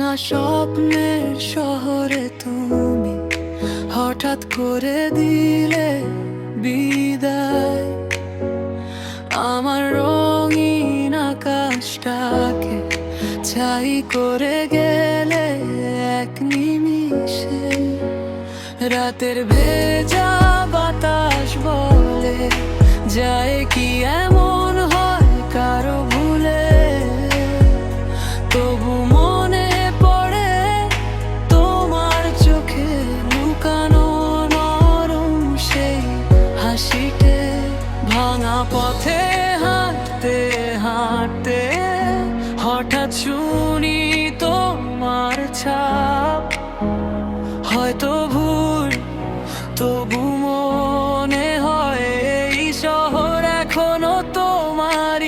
স্বপ্নের শহরে তুমি হঠাৎ করে দিলে বিদায়। আমার রঙিন আকাশটাকে ছাই করে গেলে এক নিমিষে। রাতের ভেজা বাতাস বলে, যায় কি এমন হঠাৎ শুনি তোমার ছাপ। হয়তো ভুল, তবু মনে হয় এই শহর এখনও তোমার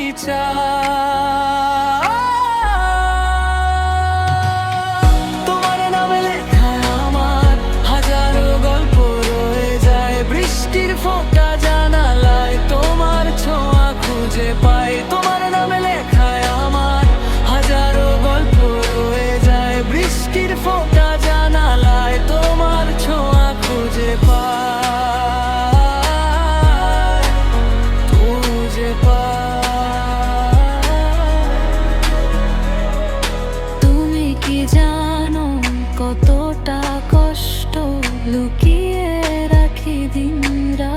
নামে লেখা আমার হাজারো গল্প রয়ে যায়। বৃষ্টির জানালায় তোমার ছোঁয়া খুঁজে পাই লুকিয়ে রাখি দিনরা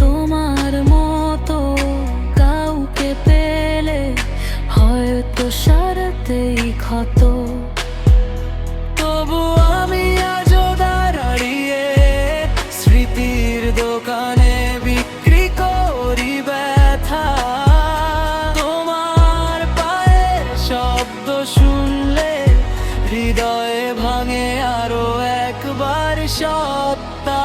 তোমার মতো কাউকে পেলে হয়তো সারতেই ক্ষত। তবু আমি স্মৃতির দোকানে বিক্রি করি ব্যথা। তোমার পায়ের শব্দ শুনলে হৃদয়ে ভাঙে আরও একবার সত্তা।